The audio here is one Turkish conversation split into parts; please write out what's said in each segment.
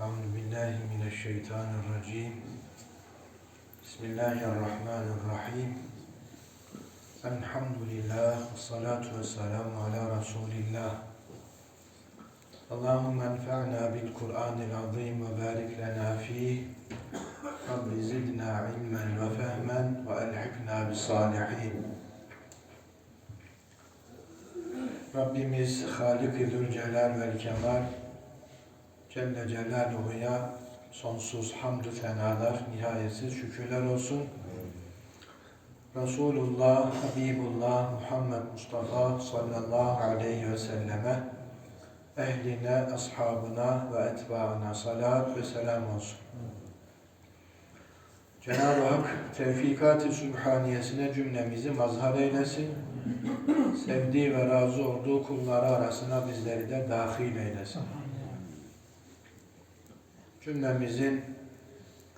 Euzu billahi mineşşeytanirracim. Bismillahirrahmanirrahim. Elhamdülillah ve salatu ve selamu ala Resulillah. Allahümme enfa'na bil Kur'anil azim ve barik lena fih. Rabbi zidna ilmen ve fehmen ve elhikna bis salihin. Rabbimiz Halik-i Zülcelal vel Kemal, Celle Celaluhu'ya sonsuz hamdü fenalar, nihayetsiz şükürler olsun. Resulullah, Habibullah, Muhammed Mustafa sallallahu aleyhi ve selleme, ehline, ashabına ve etbaına salat ve selam olsun. Cenab-ı Hak tevfikat-ı sübhaniyesine cümlemizi mazhar eylesin. Sevdiği ve razı olduğu kulları arasına bizleri de dahil eylesin. Cümlemizin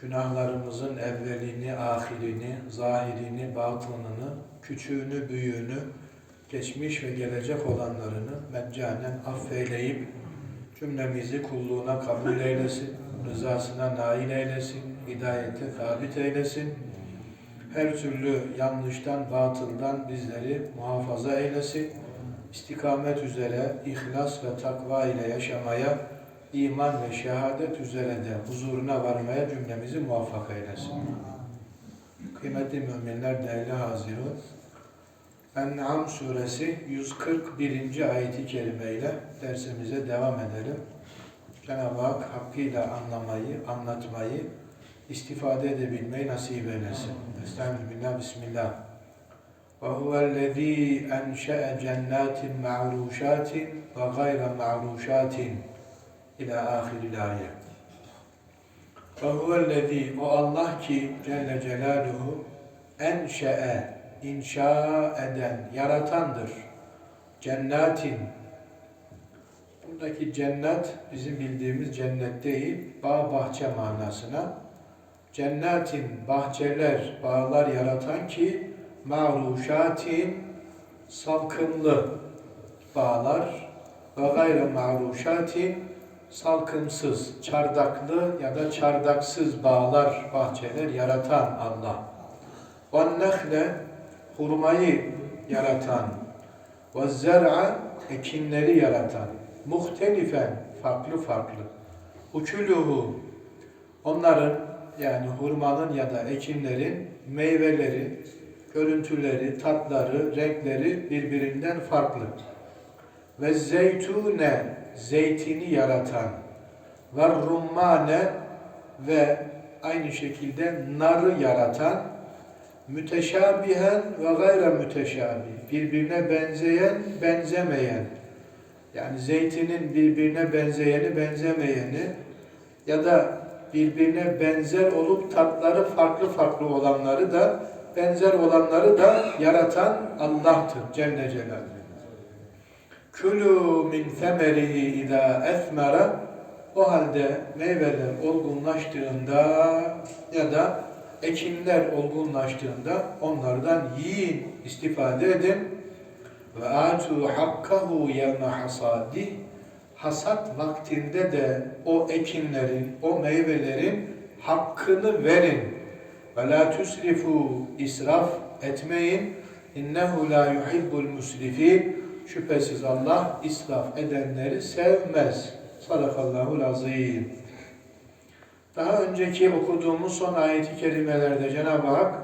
günahlarımızın evvelini, ahirini, zahirini, batınını, küçüğünü, büyüğünü, geçmiş ve gelecek olanlarını meccanen affeyleyip cümlemizi kulluğuna kabul eylesin, rızasına nail eylesin, hidayete sabit eylesin. Her türlü yanlıştan, batıldan bizleri muhafaza eylesin. İstikamet üzere, ihlas ve takva ile yaşamaya, iman ve şehadet üzere de huzuruna varmaya cümlemizi muvaffak eylesin. Kıymetli müminler, değerli hazirun, En'am suresi 141. ayeti kerimeyle dersimize devam edelim. Cenab-ı Hak hakkıyla anlamayı, anlatmayı, istifade edebilmeyi nasip eylesin. Estağfirullah, Bismillah. وهو الذي أنشأ جنات معروشات وغير معروشات ila ahiril ayet. Ve huvellezî o Allah ki Celle Celaluhu enşe'e, inşa eden, yaratandır. Cennatin. Buradaki cennet bizim bildiğimiz cennet değil, bağ bahçe manasına. Cennatin, bahçeler, bağlar yaratan ki mağruşatin, salkımlı bağlar ve gayrı mağruşatin, salkımsız, çardaklı ya da çardaksız bağlar, bahçeler yaratan Allah. وَالنَّخْلَ hurmayı yaratan ve zer'a ekinleri yaratan muhtelifen farklı farklı ukuluhu onların yani hurmanın ya da ekinlerin meyveleri, görüntüleri, tatları, renkleri birbirinden farklı. Ve zeytune zeytini yaratan. Ve rummane ve aynı şekilde narı yaratan. Müteşabihen ve gayre müteşabih birbirine benzeyen, benzemeyen. Yani zeytinin birbirine benzeyeni, benzemeyeni ya da birbirine benzer olup tatları farklı farklı olanları da benzer olanları da yaratan Allah'tır Celle Celaluhu. Külü min semerihi idâ esmera o halde meyveler olgunlaştığında ya da ekinler olgunlaştığında onlardan yiyin, istifade edin. Ve atu hakkahu yevme hasadi hasat vaktinde de o ekinlerin, o meyvelerin hakkını verin. Ve la tusrifu israf etmeyin. İnnehu la yuhibbul musrifin. Şüphesiz Allah israf edenleri sevmez. Sadakallahu azim. Daha önceki okuduğumuz son ayeti kerimelerde Cenab-ı Hak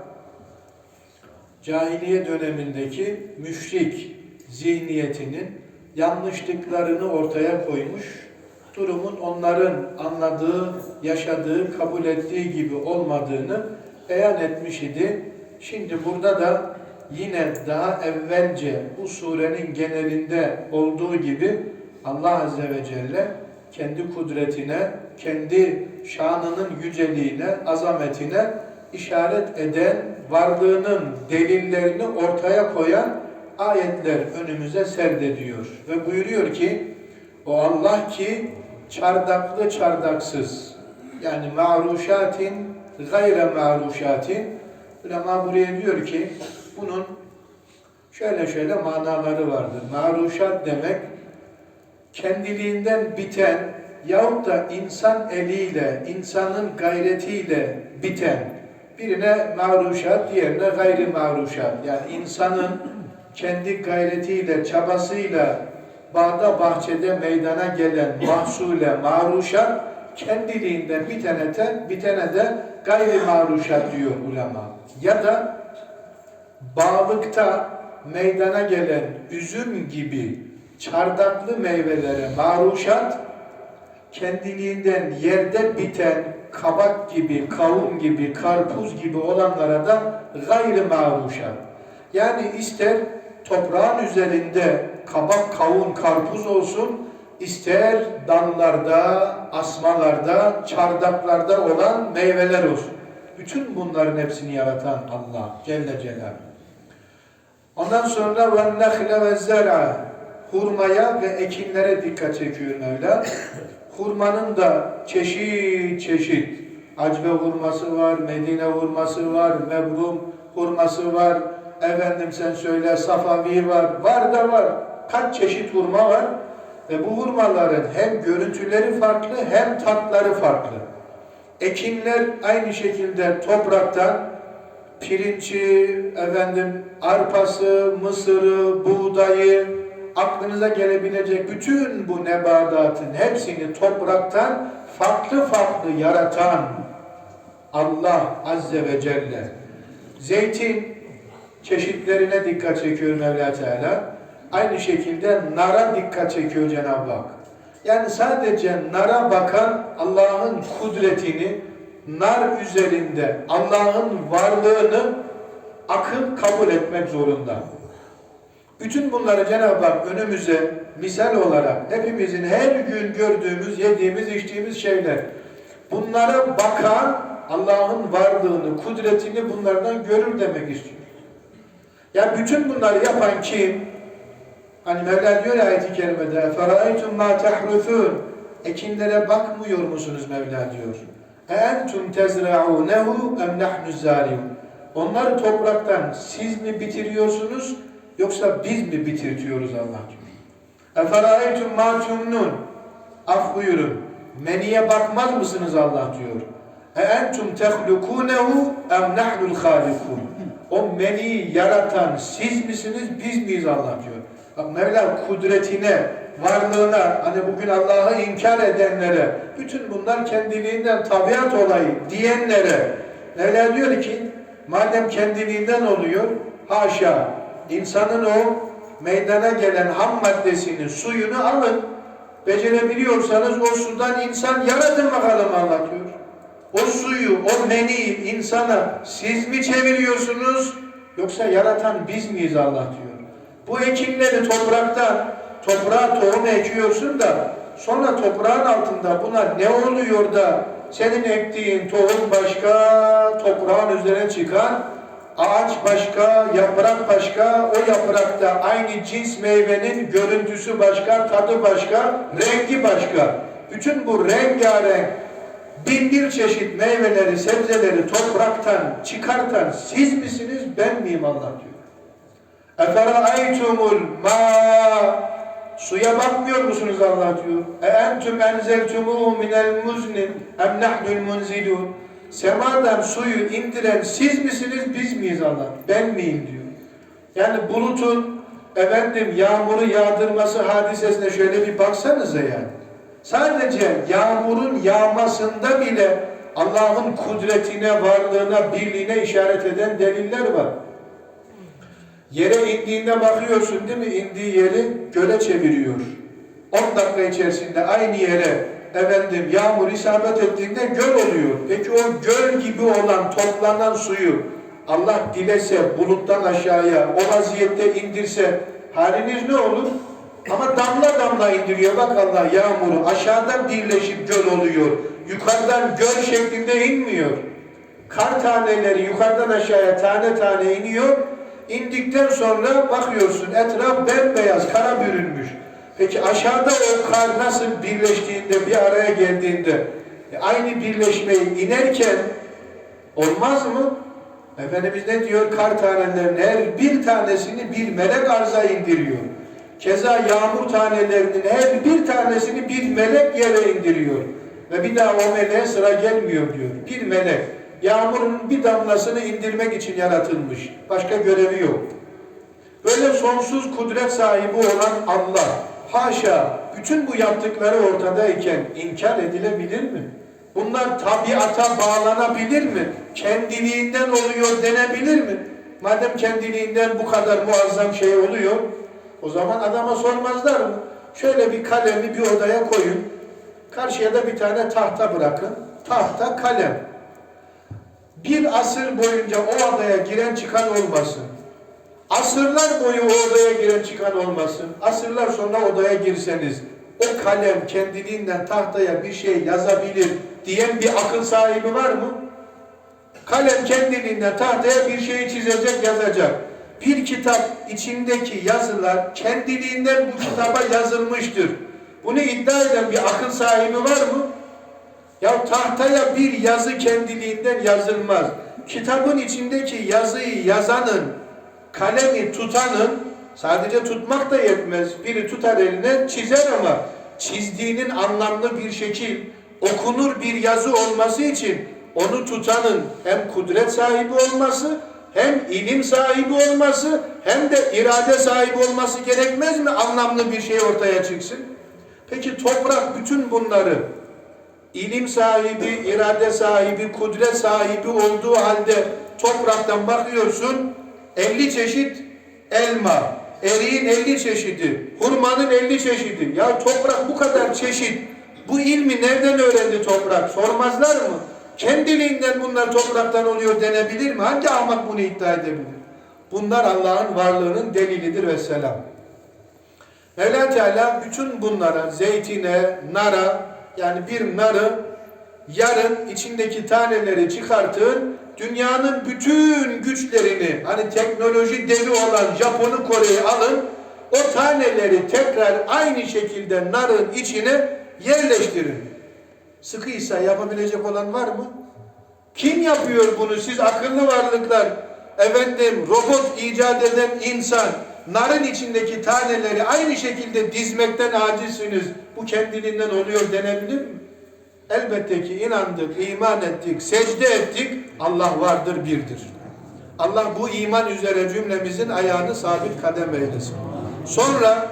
cahiliye dönemindeki müşrik zihniyetinin yanlışlıklarını ortaya koymuş, durumun onların anladığı, yaşadığı, kabul ettiği gibi olmadığını beyan etmiş idi. Şimdi burada da yine daha evvelce bu surenin genelinde olduğu gibi Allah Azze ve Celle kendi kudretine, kendi şanının yüceliğine, azametine işaret eden, varlığının delillerini ortaya koyan ayetler önümüze serdediyor. Ve buyuruyor ki, o Allah ki çardaklı çardaksız, yani ma'ruşatin, gayre ma'ruşatin, ulema buraya diyor ki, bunun şöyle şöyle manaları vardır. Maruşat demek, kendiliğinden biten yahut da insan eliyle, insanın gayretiyle biten birine maruşat, diğerine gayri maruşat. Yani insanın kendi gayretiyle, çabasıyla bağda bahçede meydana gelen mahsule maruşat kendiliğinden bitene de, bitene de gayri maruşat diyor ulema. Ya da bağlıkta meydana gelen üzüm gibi çardaklı meyvelere maruşat, kendiliğinden yerde biten kabak gibi, kavun gibi, karpuz gibi olanlara da gayri maruşat. Yani ister toprağın üzerinde kabak, kavun, karpuz olsun, ister dallarda, asmalarda, çardaklarda olan meyveler olsun. Bütün bunların hepsini yaratan Allah Celle Celaluhu. Ondan sonra ve nehle ve hurmaya ve ekinlere dikkat çekiyor Mevla. Hurmanın da çeşit çeşit acbe hurması var, Medine hurması var, mebrum hurması var, efendim sen söyle safavi var, var da var. Kaç çeşit hurma var ve bu hurmaların hem görüntüleri farklı hem tatları farklı. Ekinler aynı şekilde topraktan pirinci, efendim arpası, mısırı, buğdayı, aklınıza gelebilecek bütün bu nebadatın hepsini topraktan farklı farklı yaratan Allah Azze ve Celle. Zeytin çeşitlerine dikkat çekiyor Mevla Teala. Aynı şekilde nara dikkat çekiyor Cenab-ı Hak. Yani sadece nara bakan Allah'ın kudretini, nar üzerinde Allah'ın varlığını akıl kabul etmek zorunda. Bütün bunları Cenab-ı Hak önümüze misal olarak hepimizin her gün gördüğümüz, yediğimiz, içtiğimiz şeyler. Bunlara bakan Allah'ın varlığını, kudretini bunlardan görür demek istiyor. Ya bütün bunları yapan kim? Hani Mevla diyor ya ayet-i kerimede فَرَأَيْتُمْ مَا تَحْرُثُونَ Ekinlere bakmıyor musunuz Mevla diyor. اَاَنْتُمْ تَزْرَعُونَهُ اَمْ نَحْنُ الزَّارِيُونَ Onları topraktan siz mi bitiriyorsunuz yoksa biz mi bitirtiyoruz Allah diyor. اَفَرَأَيْتُمْ مَا تُمْنُونَ Af buyurun. Meniye bakmaz mısınız Allah diyor. اَاَنْتُمْ تَخْلُقُونَهُ اَمْ نَحْنُ الْخَالِقُونَ O meniyi yaratan siz misiniz, biz miyiz Allah diyor. Bak Mevla kudretine, varlığına, hani bugün Allah'ı inkar edenlere, bütün bunlar kendiliğinden tabiat olayı diyenlere, Mevla diyor ki, madem kendiliğinden oluyor, haşa, insanın o meydana gelen ham maddesini, suyunu alın, becerebiliyorsanız o sudan insan yaratın bakalım Allah diyor. O suyu, o meniyi insana siz mi çeviriyorsunuz, yoksa yaratan biz miyiz Allah diyor. Bu ekinleri toprakta, toprağa tohum ekiyorsun da sonra toprağın altında buna ne oluyor da senin ektiğin tohum başka, toprağın üzerine çıkan ağaç başka, yaprak başka, o yaprakta aynı cins meyvenin görüntüsü başka, tadı başka, rengi başka. Bütün bu rengarenk bin bir çeşit meyveleri, sebzeleri topraktan çıkartan siz misiniz, ben miyim Allah diyor. Eferaytumul ma Suya bakmıyor musunuz Allah diyor. E entüm enzeltumuhu minel muzni em nahnul munzilun. Semadan suyu indiren siz misiniz, biz miyiz Allah? Ben miyim diyor. Yani bulutun efendim yağmuru yağdırması hadisesine şöyle bir baksanıza yani. Sadece yağmurun yağmasında bile Allah'ın kudretine, varlığına, birliğine işaret eden deliller var. Yere indiğinde bakıyorsun değil mi? İndiği yeri göle çeviriyor. 10 dakika içerisinde aynı yere efendim yağmur isabet ettiğinde göl oluyor. Peki o göl gibi olan toplanan suyu Allah dilese buluttan aşağıya o vaziyette indirse haliniz ne olur? Ama damla damla indiriyor bak Allah yağmuru. Aşağıdan birleşip göl oluyor. Yukarıdan göl şeklinde inmiyor. Kar taneleri yukarıdan aşağıya tane tane iniyor. İndikten sonra bakıyorsun etraf bembeyaz, kara bürünmüş. Peki aşağıda o kar nasıl birleştiğinde, bir araya geldiğinde e, aynı birleşmeyi inerken olmaz mı? Efendimiz ne diyor? Kar tanelerinin her bir tanesini bir melek arza indiriyor. Keza yağmur tanelerinin her bir tanesini bir melek yere indiriyor. Ve bir daha o meleğe sıra gelmiyor diyor. Bir melek. Yağmurun bir damlasını indirmek için yaratılmış. Başka görevi yok. Böyle sonsuz kudret sahibi olan Allah, haşa, bütün bu yaptıkları ortadayken inkar edilebilir mi? Bunlar tabiata bağlanabilir mi? Kendiliğinden oluyor denebilir mi? Madem kendiliğinden bu kadar muazzam şey oluyor, o zaman adama sormazlar mı? Şöyle bir kalemi bir odaya koyun, karşıya da bir tane tahta bırakın. Tahta, kalem. Bir asır boyunca o odaya giren çıkan olmasın. Asırlar boyu o odaya giren çıkan olmasın. Asırlar sonra odaya girseniz o kalem kendiliğinden tahtaya bir şey yazabilir diyen bir akıl sahibi var mı? Kalem kendiliğinden tahtaya bir şeyi çizecek, yazacak. Bir kitap içindeki yazılar kendiliğinden bu kitaba yazılmıştır. Bunu iddia eden bir akıl sahibi var mı? Ya tahtaya bir yazı kendiliğinden yazılmaz. Kitabın içindeki yazıyı yazanın, kalemi tutanın, sadece tutmak da yetmez. Biri tutar eline çizer ama çizdiğinin anlamlı bir şekil, okunur bir yazı olması için onu tutanın hem kudret sahibi olması, hem ilim sahibi olması, hem de irade sahibi olması gerekmez mi anlamlı bir şey ortaya çıksın? Peki toprak bütün bunları ilim sahibi, irade sahibi, kudret sahibi olduğu halde topraktan bakıyorsun 50 çeşit elma, eriğin 50 çeşidi, hurmanın 50 çeşidi. Ya toprak bu kadar çeşit. Bu ilmi nereden öğrendi toprak? Sormazlar mı? Kendiliğinden bunlar topraktan oluyor denebilir mi? Hangi ahmak bunu iddia edebilir? Bunlar Allah'ın varlığının delilidir ve selam. Mevla Teala bütün bunlara, zeytine, nara, yani bir narı yarın içindeki taneleri çıkartın, dünyanın bütün güçlerini, hani teknoloji devi olan Japon'u Kore'yi alın, o taneleri tekrar aynı şekilde narın içine yerleştirin. Sıkıysa yapabilecek olan var mı? Kim yapıyor bunu? Siz akıllı varlıklar, efendim robot icat eden insan, narın içindeki taneleri aynı şekilde dizmekten acizsiniz. Bu kendiliğinden oluyor denebilir mi? Elbette ki inandık, iman ettik, secde ettik. Allah vardır, birdir. Allah bu iman üzere cümlemizin ayağını sabit kadem eylesin. Sonra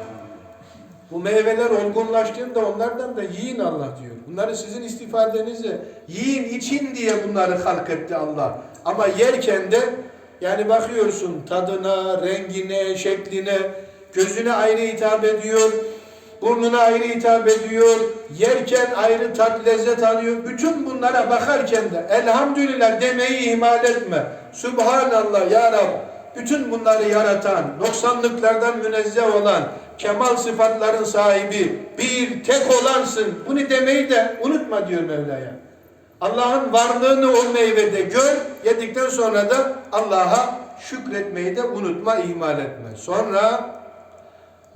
bu meyveler olgunlaştığında onlardan da yiyin Allah diyor. Bunları sizin istifadenize yiyin için diye bunları halk etti Allah. Ama yerken de yani bakıyorsun tadına, rengine, şekline, gözüne ayrı hitap ediyor, burnuna ayrı hitap ediyor, yerken ayrı tat, lezzet alıyor. Bütün bunlara bakarken de elhamdülillah demeyi ihmal etme. Subhanallah ya Rab. Bütün bunları yaratan, noksanlıklardan münezzeh olan, kemal sıfatların sahibi, bir tek olansın. Bunu demeyi de unutma diyor Mevla'ya. Allah'ın varlığını o meyvede gör, yedikten sonra da Allah'a şükretmeyi de unutma, ihmal etme. Sonra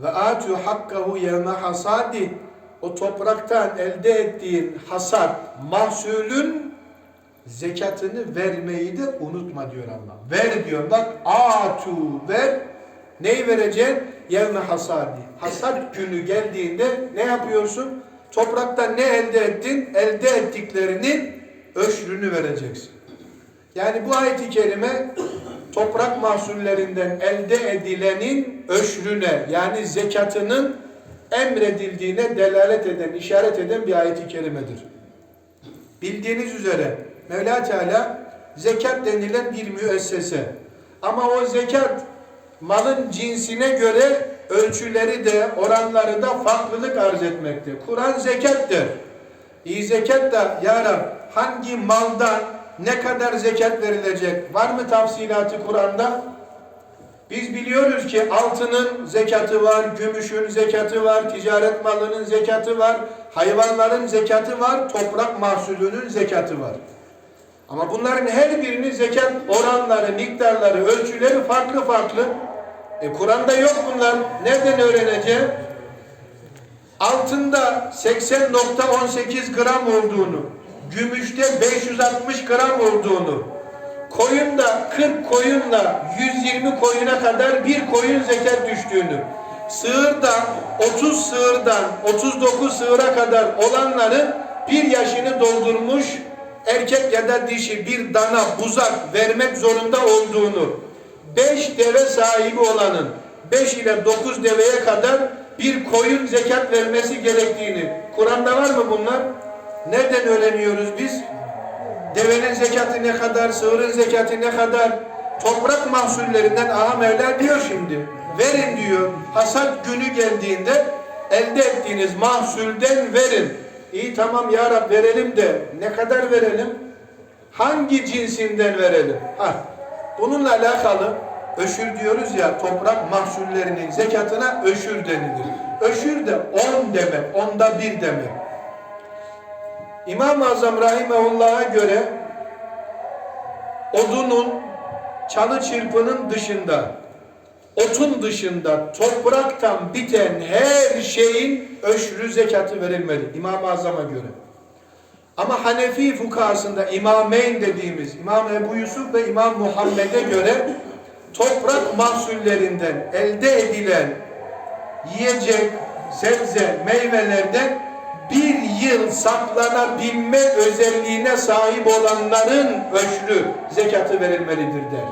ve atu hakkahu yevme hasadi o topraktan elde ettiğin hasat, mahsulün zekatını vermeyi de unutma diyor Allah. Ver diyor. Bak atu ver. Neyi vereceksin? Yevme hasadi. Hasat günü geldiğinde ne yapıyorsun? Topraktan ne elde ettin? Elde ettiklerinin öşrünü vereceksin. Yani bu ayet-i kerime toprak mahsullerinden elde edilenin öşrüne yani zekatının emredildiğine delalet eden, işaret eden bir ayet-i kerimedir. Bildiğiniz üzere Mevla Teala zekat denilen bir müessese. Ama o zekat malın cinsine göre ölçüleri de oranları da farklılık arz etmekte. Kur'an zekat der. İyi zekat da ya Rab hangi maldan ne kadar zekat verilecek? Var mı tafsilatı Kur'an'da? Biz biliyoruz ki altının zekatı var, gümüşün zekatı var, ticaret malının zekatı var, hayvanların zekatı var, toprak mahsulünün zekatı var. Ama bunların her birinin zekat oranları, miktarları, ölçüleri farklı farklı. E Kur'an'da yok bunlar. Nereden öğreneceğim? Altında 80.18 gram olduğunu, gümüşte 560 gram olduğunu, koyunda 40 koyunla 120 koyuna kadar bir koyun zekat düştüğünü, sığırdan 30 sığırdan 39 sığıra kadar olanların bir yaşını doldurmuş erkek ya da dişi bir dana buzak vermek zorunda olduğunu 5 deve sahibi olanın 5 ile 9 deveye kadar bir koyun zekat vermesi gerektiğini Kur'an'da var mı bunlar? Nereden öğreniyoruz biz? Devenin zekatı ne kadar, sığırın zekatı ne kadar? Toprak mahsullerinden Aha Mevla diyor şimdi. Verin diyor. Hasat günü geldiğinde elde ettiğiniz mahsulden verin. İyi tamam ya Rab verelim de ne kadar verelim? Hangi cinsinden verelim? Ha, bununla alakalı öşür diyoruz ya toprak mahsullerinin zekatına öşür denilir. Öşür de on demek, onda bir demek. İmam-ı Azam Rahimehullah'a göre odunun, çalı çırpının dışında, otun dışında topraktan biten her şeyin öşrü zekatı verilmeli İmam-ı Azam'a göre. Ama Hanefi fukahasında İmameyn dediğimiz İmam Ebu Yusuf ve İmam Muhammed'e göre toprak mahsullerinden elde edilen yiyecek, sebze, meyvelerden bir yıl saklanabilme özelliğine sahip olanların öşrü zekatı verilmelidir der.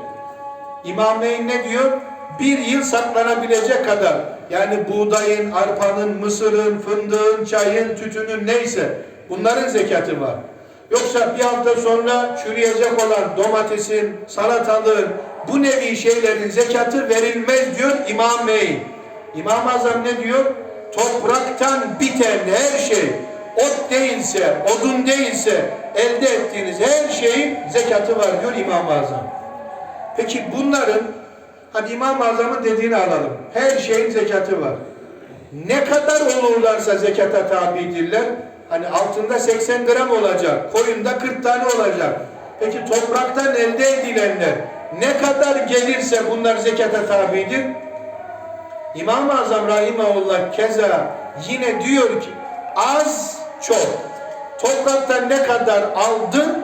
İmameyn ne diyor? Bir yıl saklanabilecek kadar yani buğdayın, arpanın, mısırın, fındığın, çayın, tütünün neyse bunların zekatı var. Yoksa bir hafta sonra çürüyecek olan domatesin, salatalığın, bu nevi şeylerin zekatı verilmez diyor İmam Bey. İmam Azam ne diyor? Topraktan biten her şey, ot değilse, odun değilse elde ettiğiniz her şeyin zekatı var diyor İmam Azam. Peki bunların hadi İmam-ı Azam'ın dediğini alalım. Her şeyin zekatı var. Ne kadar olurlarsa zekata tabidirler. Hani altında 80 gram olacak, koyunda 40 tane olacak. Peki topraktan elde edilenler ne kadar gelirse bunlar zekata tabidir. İmam-ı Azam Rahimahullah keza yine diyor ki az çok topraktan ne kadar aldın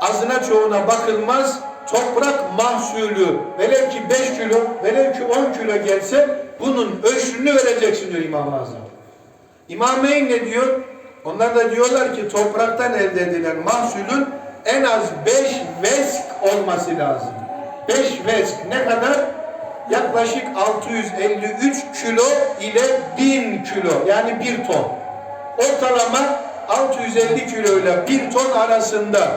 azına çoğuna bakılmaz toprak mahsulü velev ki 5 kilo velev ki 10 kilo gelse bunun ölçünü vereceksin diyor İmam-ı Azam. İmameyn ne diyor? Onlar da diyorlar ki topraktan elde edilen mahsulün en az 5 vesk olması lazım. 5 vesk ne kadar? Yaklaşık 653 kilo ile 1000 kilo yani 1 ton. Ortalama 650 kilo ile 1 ton arasında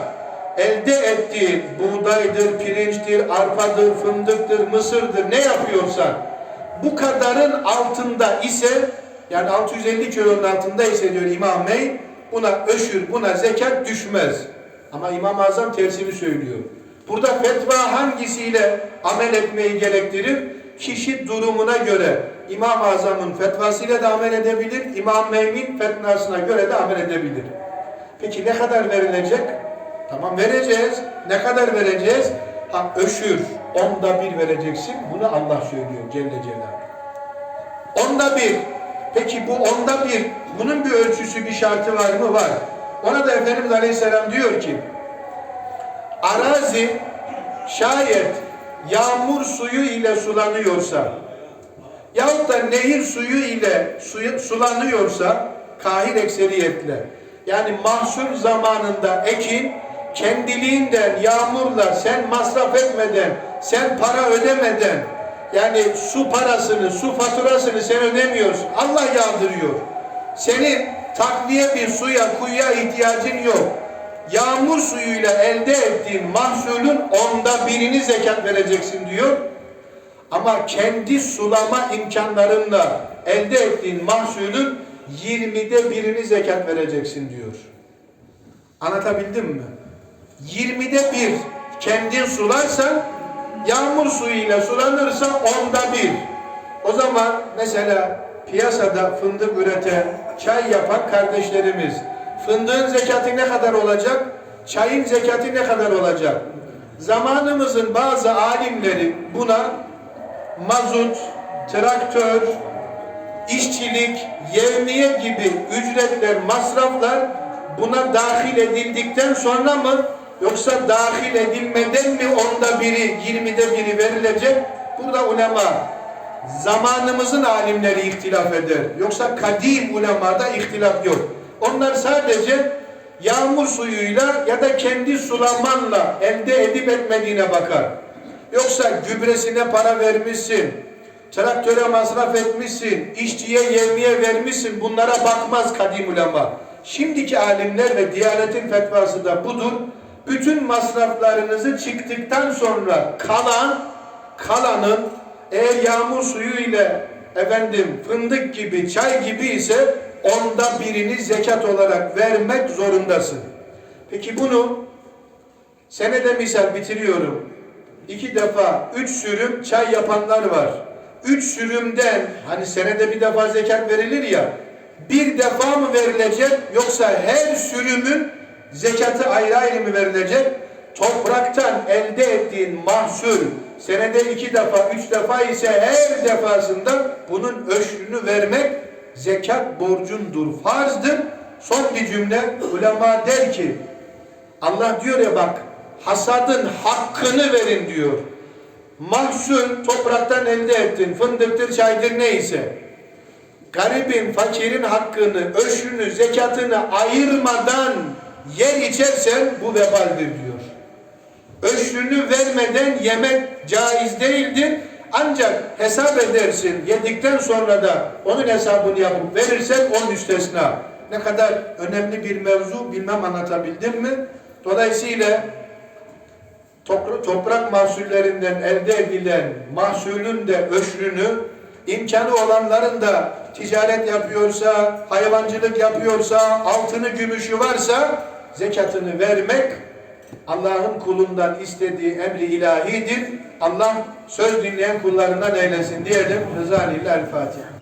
elde ettiği buğdaydır, pirinçtir, arpadır, fındıktır, mısırdır ne yapıyorsan bu kadarın altında ise yani 650 kilonun altında ise diyor İmam Bey buna öşür, buna zekat düşmez. Ama İmam Azam tersini söylüyor. Burada fetva hangisiyle amel etmeyi gerektirir? Kişi durumuna göre İmam Azam'ın fetvasıyla da amel edebilir, İmam Bey'in fetvasına göre de amel edebilir. Peki ne kadar verilecek? Tamam vereceğiz. Ne kadar vereceğiz? Ha öşür. Onda bir vereceksin. Bunu Allah söylüyor Celle Celaluhu. Onda bir. Peki bu onda bir. Bunun bir ölçüsü, bir şartı var mı? Var. Ona da Efendimiz Aleyhisselam diyor ki arazi şayet yağmur suyu ile sulanıyorsa yahut da nehir suyu ile suyu, sulanıyorsa kahir ekseriyetle yani mahsul zamanında ekin kendiliğinden yağmurla sen masraf etmeden, sen para ödemeden yani su parasını, su faturasını sen ödemiyorsun. Allah yağdırıyor. Senin takviye bir suya, kuyuya ihtiyacın yok. Yağmur suyuyla elde ettiğin mahsulün onda birini zekat vereceksin diyor. Ama kendi sulama imkanlarınla elde ettiğin mahsulün yirmide birini zekat vereceksin diyor. Anlatabildim mi? 20'de bir kendin sularsan yağmur suyuyla sulanırsa onda bir. O zaman mesela piyasada fındık üreten, çay yapan kardeşlerimiz fındığın zekatı ne kadar olacak? Çayın zekatı ne kadar olacak? Zamanımızın bazı alimleri buna mazot, traktör, işçilik, yevmiye gibi ücretler, masraflar buna dahil edildikten sonra mı yoksa dahil edilmeden mi onda biri, yirmide biri verilecek? Burada ulema zamanımızın alimleri ihtilaf eder. Yoksa kadim ulemada ihtilaf yok. Onlar sadece yağmur suyuyla ya da kendi sulamanla elde edip etmediğine bakar. Yoksa gübresine para vermişsin, traktöre masraf etmişsin, işçiye yevmiye vermişsin bunlara bakmaz kadim ulema. Şimdiki alimler ve Diyanet'in fetvası da budur. Bütün masraflarınızı çıktıktan sonra kalan, kalanın eğer yağmur suyu ile efendim fındık gibi, çay gibi ise onda birini zekat olarak vermek zorundasın. Peki bunu senede misal bitiriyorum. İki defa, üç sürüm çay yapanlar var. Üç sürümden hani senede bir defa zekat verilir ya bir defa mı verilecek yoksa her sürümün zekatı ayrı ayrı mı verilecek? Topraktan elde ettiğin mahsul senede iki defa, üç defa ise her defasında bunun öşrünü vermek zekat borcundur, farzdır. Son bir cümle ulema der ki Allah diyor ya bak hasadın hakkını verin diyor. Mahsul topraktan elde ettin. Fındıktır, çaydır neyse. Garibin, fakirin hakkını, öşrünü, zekatını ayırmadan yer içersen bu vebaldir diyor. Öşrünü vermeden yemek caiz değildir. Ancak hesap edersin. Yedikten sonra da onun hesabını yapıp verirsen on müstesna. Ne kadar önemli bir mevzu bilmem anlatabildim mi? Dolayısıyla topra- toprak mahsullerinden elde edilen mahsulün de öşrünü imkanı olanların da ticaret yapıyorsa, hayvancılık yapıyorsa, altını gümüşü varsa zekatını vermek Allah'ın kulundan istediği emri ilahidir. Allah söz dinleyen kullarından eylesin diyelim. Rızalillahi Fatiha.